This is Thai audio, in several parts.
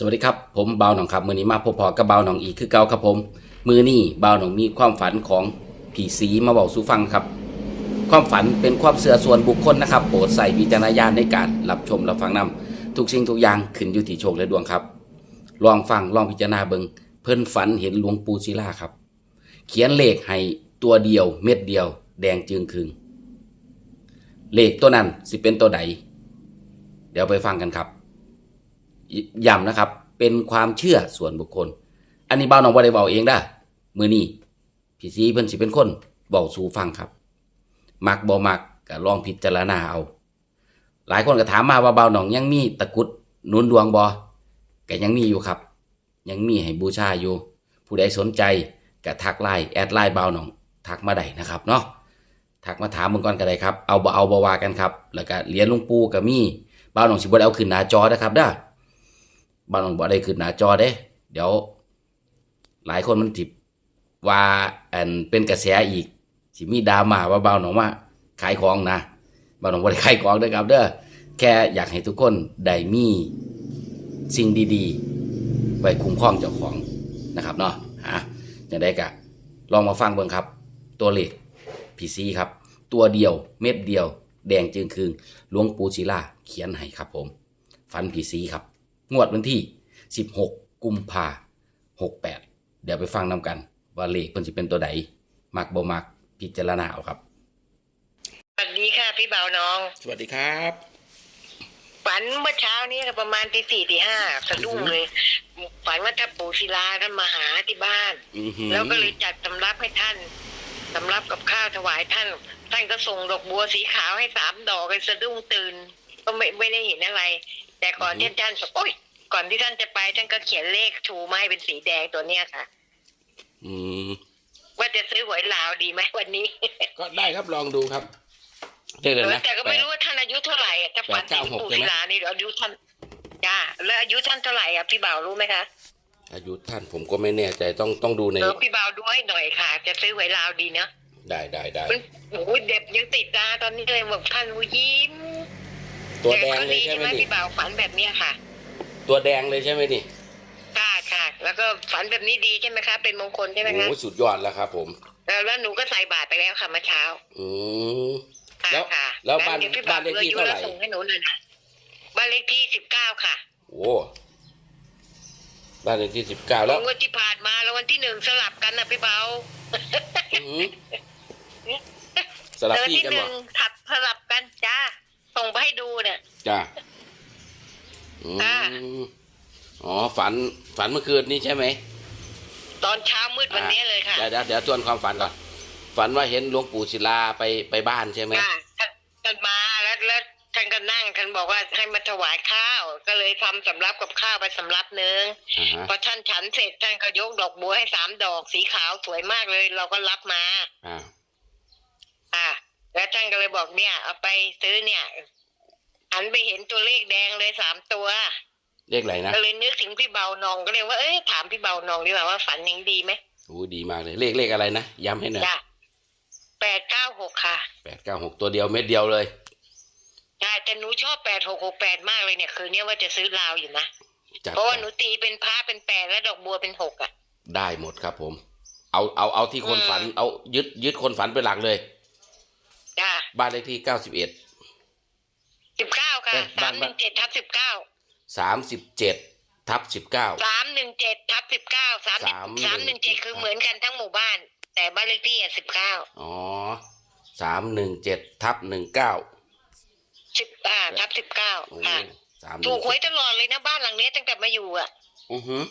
สวัสดีครับ ผมเบาหนองครับมือนี้มาพบพอกับเบาหนองอีกคือเก่าครับผม มือนี้เบาหนองมีความฝันของผีสีมาบอกสู่ฟังครับ ความฝันเป็นความเสื่อส่วนบุคคลนะครับ โปรดใส่วิจารณญาณในการรับชมรับฟังนำทุกสิ่งทุกอย่างขึ้นอยู่ที่โชคและดวงครับ ลองฟังลองพิจารณาเบิงเพิ่นฝันเห็นหลวงปู่ศิลาครับ เขียนเลขให้ตัวเดียวเม็ดเดียว แดงจึงคึงเลขตัวนั้นสิเป็นตัวใดเดี๋ยวไปฟังกันครับ ย้ำนะครับ เป็นความเชื่อส่วนบุคคล อันนี้เบ้าน้องบ่ได้เบาเองได้มือนี้พี่ซีเพิ่นสิเป็นคนเบาสู่ฟังครับ มักบ่มักก็ลองพิจารณาเอา หลายคนก็ถามมาว่าเบาหนองยังมีตะกุดนุนดวงบ่ก็ยังมีอยู่ครับ ยังมีให้บูชาอยู่ ผู้ใดสนใจก็ทักไลน์แอดไลน์เบาหนอง ทักมาได้นะครับเนาะทักมาถามมึงก่อนก็ได้ครับ เอาบ่เอาบ่วากันครับ แล้วก็เหรียญหลวงปู่ก็มีเบาหนองสิบ่ได้เอาขึ้นหน้าจอนะครับเด้ บางบ่ได้ขึ้นหน้าจอเด้ เดี๋ยว หลายคนมันติบว่าอันเป็นกระแสอีกสิมีดราม่าว่าบานน้องว่าขายของนะบานน้องบ่ได้ขายของเด้อครับ เด้อแค่อยากให้ทุกคนได้มีสิ่งดีๆไว้คุ้มครองเจ้าของนะครับเนาะฮะจะได้กะ ลองมาฟังเบิ่งครับ ตัวเลขพีซีครับ ตัวเดียวเม็ดเดียว แดงจึงคืงหลวงปู่ศิลาเขียนให้ครับผม ฟันพีซีครับ งวดวันที่ 16 กุมภา68เดี๋ยวไปฟังนำกัน ว่าเลขเพิ่นสิเป็นตัวใดมักบ่มักพิจารณาเอาครับสวัสดีค่ะพี่เบาน้อง สวัสดีครับฝันเมื่อเช้านี้ประมาณตีสี่ตีห้าสะดุ้งเลย ฝันว่าท่านปู่ศิลาท่านมาหาที่บ้านอือหือแล้วก็เลยจัดสำรับให้ท่านสำรับกับข้าวถวายท่าน ท่านก็ส่งดอกบัวสีขาวให้สามดอกเลยสะดุ้งตื่น ก็ไม่ไม่ได้เห็นอะไร แต่ก่อนที่ท่านโอ้ยก่อนที่ท่านจะไปท่านก็เขียนเลขชูมาให้เป็นสีแดงตัวเนี้ยค่ะ อืมว่าจะซื้อหวยลาวดีไหมวันนี้ ก็ได้ครับลองดูครับเลขเลยนะแต่ก็ไม่รู้ว่าท่านอายุเท่าไหร่อะถ้าฝันถึงปู่แปดเก้าหกใช่ไหมศิลานี่เดี๋ยวอายุท่านจ้าแล้วอายุท่านเท่าไหร่อะพี่บ่าวรู้ไหมคะอายุท่านผมก็ไม่แน่ใจต้องต้องดูในเออพี่บ่าวดูให้หน่อยค่ะ จะซื้อหวยลาวดีเนาะได้ได้ได้มันโอ้ยเด็บยังติดตาตอนนี้เลยบอกท่านหูยิ้ม ตัวแดงก็เลยดีใช่ใช่ไหไหมมนี่พี่บ่าวฝันแบบเนี้ยค่ะ ตัวแดงเลยใช่ไหมนี่ค่ะค่ะ แล้วก็ฝันแบบนี้ดีใช่ไหมคะ เป็นมงคลใช่ไหมคะโอ้สุดยอดแล้วครับผมแล้วแล้วหนูก็ใส่บาตรไปแล้วค่ะเมื่อเช้า อืมค่ะแล้วค่ะแล้วบ้านดี๋ยพี่บ้านเลขที่เท่าไหร่อส่งให้หนูเลยนะบ้านเลขที่สิบเก้าค่ะ โอ้บ้านเลขที่สิบเก้าแล้วงวดที่ผ่านมาแล้ววันที่หนึ่งสลับกันนะพี่เบาอื้อหือสลับเจอที่ที่กันหบ่นึ่งถัดสลับกันจ้า ส่งไปให้ดูเนี่ย จ้าอือ่ามอ๋อ ฝัน ฝันเมื่อคืนนี้ใช่ไหมตอนเช้ามืดวันนี้เลยค่ะเดี๋ยวเดี๋ยวเดี๋ยวทวนความฝันก่อน ฝันว่าเห็นหลวงปู่ศิลาไปไปบ้านใช่ไหมค่ะท่านท่านมาแล้วแล้วท่านก็นั่งท่านบอกว่าให้มาถวายข้าว ก็เลยทำสำรับกับข้าวไปสำรับหนึ่งอ่าฮะพอท่านฉันเสร็จท่านก็ยกดอกบัวให้สามดอกสีขาวสวยมากเลย เราก็รับมา อ่า อ่า แล้วท่านก็เลยบอกเนี่ย เอาไปซื้อเนี่ยหันไปเห็นตัวเลขแดงเลยสามตัวเลขอะไรนะก็เลยนึกถึงพี่เบานองก็เลยว่าเอ้ยถามพี่เบานองดีกว่าว่าฝันยังดีไหมโอ้ดีมากเลย เลขเลขอะไรนะย้ำให้หน่อยจ้ะแปดเก้าหกค่ะแปดเก้าหกตัวเดียวเม็ดเดียวเลยใช่แต่หนูชอบแปดหกหกแปดมากเลยเนี่ย คืนนี้ว่าจะซื้อลาวอยู่นะจัดเพราะว่าไปหนูตีเป็นพระเป็นแปดและดอกบัวเป็นหกอะ ได้หมดครับผม เอาเอาเอาที่คนอืมฝัน เอายึดยึดคนฝันเป็นหลักเลย จ้าบ้านเลขที่เก้าสิบเอ็ด สิบเก้าค่ะเอ้ยสาบ้ามนหนึ่งเจ็ดทับสิบเก้าสามสิบเจ็ดทับสิบเก้า สามหนึ่งเจ็ดทับสิบเก้าสามสามสามหนึ่งเจ็ดคือเหมือนกันทั้งหมู่บ้าน แต่บ้านเลขที่สิบเก้าอ๋อสามหนึ่งเจ็ดทับหนึ่งเก้าสิบอ่าทับสิบเก้าโอ้ค่ะสามถูกหวยตลอดเลยนะบ้านหลังเนี้ยตั้งแต่มาอยู่อะ อือหือ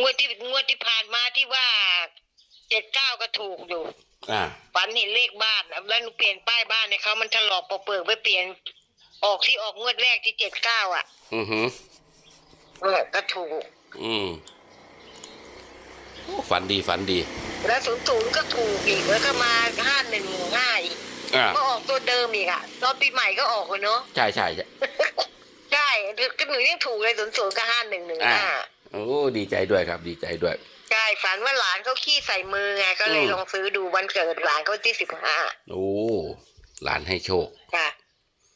งวดที่งวดที่ผ่านมาที่ว่าเจ็ดเก้าก็ถูกอยู่ อ่าฝันเห็นเลขบ้านแล้วหนูเปลี่ยนป้ายบ้านในเขามันถลอกปอกเปลือกไปเปลี่ยน ออกที่ออกงวดแรกที่เจ็ดเก้าอะอือหือเออก็ถูก อืมโอ้ฝันดีฝันดี แล้วศูนย์ศูนย์ก็ถูกอีกแล้วก็มาห้าหนึ่งห้าอีกอ่าก็ออกตัวเดิมอีกอะตอนปีใหม่ก็ออกเลยเนาะใช่ใช่ใช่ใช่ ก็หนูยังถูกเลยศูนย์ศูนย์ก็ห้าหนึ่งหนึ่งอ่าห้าโอ้ดีใจด้วยครับ ดีใจด้วยใช่ฝันว่าหลานเขาขี้ใส่มือไงก็เลยอืมลองซื้อดูวันเกิดหลานเขาที่สิบห้าโอ้หลานให้โชคค่ะ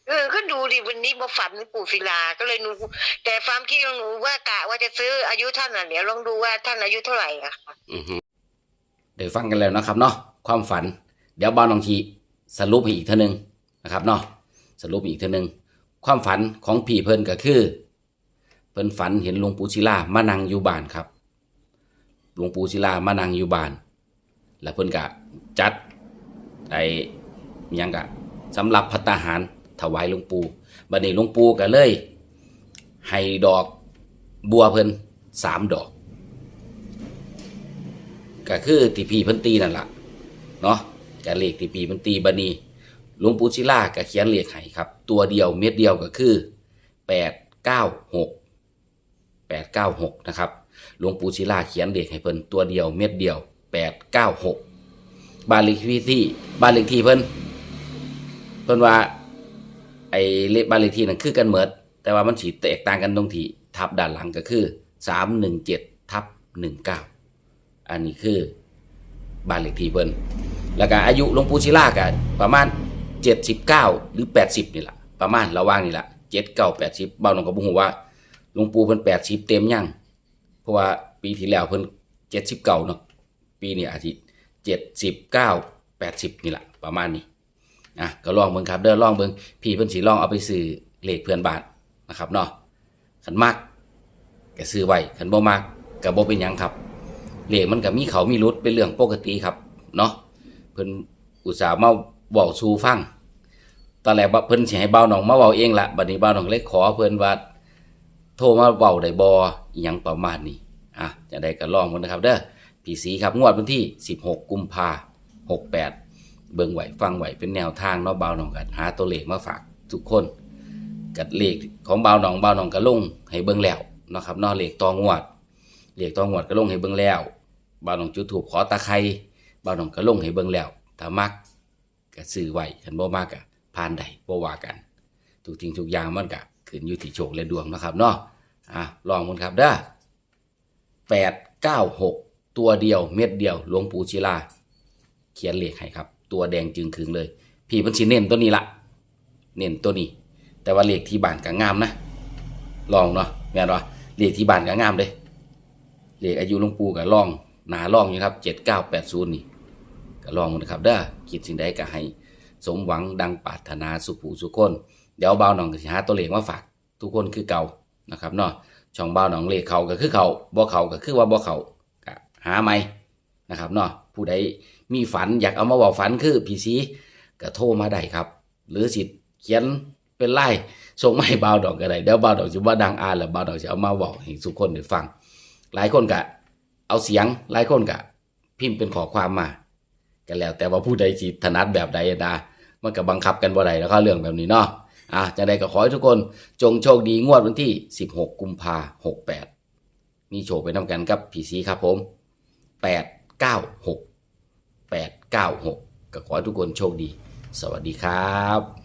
เออก็ดูดิวันนี้มาฝันปู่ศิลาก็เลยหนูแต่ความคิดของหนูว่ากะว่าจะซื้ออายุท่านอะเดี๋ยวลองดูว่าท่านอายุเท่าไหร่อะค่ะอือฮึเดี๋ยวฟังกันแล้วนะครับเนาะความฝัน เดี๋ยวบ้านน้องทีสรุปให้อีกเท่านึงนะครับเนาะสรุปอีกเท่านึง ความฝันของพี่เพิ่นก็คือ เพิ่นฝันเห็นหลวงปู่ศิลามานั่งอยู่บ้านครับหลวงปู่ศิลามานั่งอยู่บ้าน แล้วเพิ่นก็จัดไอ้ยังกะสำหรับพัตาหารถวายหลวงปู่บัดนี้หลวงปู่ก็เลย ให้ดอกบัวเพิ่นสามดอกก็คือที่พีเพิ่นตีนั่นล่ะเนาะกับเลขที่พี่เพิ่นตีบัดนี้ หลวงปู่ศิลาก็เขียนเลขให้ครับ ตัวเดียวเม็ดเดียวก็คือแปดเก้าหกแปดเก้าหกนะครับ หลวงปู่ศิลาเขียนเลขให้เพิ่นตัวเดียวเม็ดเดียวแปดเก้าหกบ้านเลขที่ที่บ้านเลขที่เพิ่นเพิ่นว่าไอ้เลขบ้านเลขที่นั่นคือกันเหมือดแต่ว่ามันสีแตกต่างกันตรงที่ทับด้านหลังก็คือสามหนึ่งเจ็ดทับหนึ่งเก้าอันนี้คือบ้านเลขที่เพิ่นแล้วก็อายุหลวงปู่ศิลาก็ประมาณ 79หรือ80นี่แหละประมาณระว่างนี่แหละ79 80เก้าแปดสิบาหนองก็บ่ฮู้ว่าหลวงปู่เพิ่น80เต็มยังเพราะว่าปีที่แล้วเพิ่น79เก้าเนาะปีนี้อาทิตย์เจ็ดสิ79 80นี่แหละประมาณนี้อะก็ลองเบิ่งครับเด้อลองเบิ่งพี่เพิ่นสิลองเอาไปซื้อเลขเพื่อนบานนะครับเนาะคันมักก็ซื้อไว้คันบ่มักก็บ่เป็นหยังครับเลขมันก็มีเขามีรุดเป็นเรื่องปกติครับเนาะเพิ่นอุตส่าห์มา เว้าสู่ฟังตอนแรกว่าเพิ่นสิให้เบาหนองมาเว้าเองละบัดนี้เบาหนองเลยขอเพิ่นว่าโทรมาเว้าได้บ่อีหยังประมาณนี้อะจะได้ก็ลองมันนะครับเด้อพี่สีครับงวดวันที่ 16 กุมภา68 เบิ่งไหวฟังไหวเป็นแนวทางเนาะเบาหนองกันหาตัวเลขมาฝากทุกคนกัดเลขของเบาหนองเบาหนองก็ลงให้เบิ่งแล้วนะครับนาะเลขตองวดเรียกตัวงวดก็ลงให้เบิ่งแล้วบ่าวน้องจุดถูกขอตะไคร้บ่าวน้องก็ลงให้เบิ่งแล้วถ้ามัก ก็ซื้อไว้คันบ่มักก็ผ่านได้บ่ว่ากัน ทุกสิ่งทุกอย่างมันก็ขึ้นอยู่ที่โชคและดวงนะครับเนาะอะลองมันครับเด้อ896ตัวเดียวเม็ดเดียวหลวงปู่ศิลา เขียนเลขให้ครับ ตัวแดงจึงคืงเลย พี่เพิ่นสิเน้นตัวนี้ละเน้นตัวนี้ แต่ว่าเลขที่บ้านก็งามนะ ลองเนาะแม่นบ่เลขที่บ้านก็งามเด้เลขอายุหลวงปู่ก็ล่องหนาล่องอยู่ครับเจ็ดเก้าแปดศูนย์นี่ ก็ลองมันะครับ เด้อคิดสิ่งใดก็ให้สมหวังดังปรารถนาสุขผู้สุขคนเดี๋ยวเบาหนองก็สิหาตัวเลขมาฝากทุกคนคือเก่านะครับเนาะช่องเบาหนองเลขเขาก็คือเขาบ่เขาก็คือว่าบ่เขาก็หาใหม่นะครับเนาะผู้ใดมีฝันอยากเอามาบอกฝันคือพีซีก็โทรมาได้ครับ หรือสิเขียนเป็นไล่ส่งมาให้บ่าดอกก็ได้เดี๋ยวเบาดอกจะว่าดังอ่านแล้วบ่าดอกจะเอามาบอกให้ทุกคนได้ฟัง หลายคนก็เอาเสียงหลายคนก็พิมพ์เป็นข้อความมา กันแล้ว แต่ว่าผู้ใดสิถนัดแบบใดนะมันก็บังคับกันบ่ได้แล้วก็เรื่องแบบนี้เนาะอะจังใดก็ขอให้ทุกคนจงโชคดีงวดวันที่ 16 กุมภาหกแปดมีโชคไปนำกันกับผีสีครับผม896 896ก็ขอให้ทุกคนโชคดี สวัสดีครับ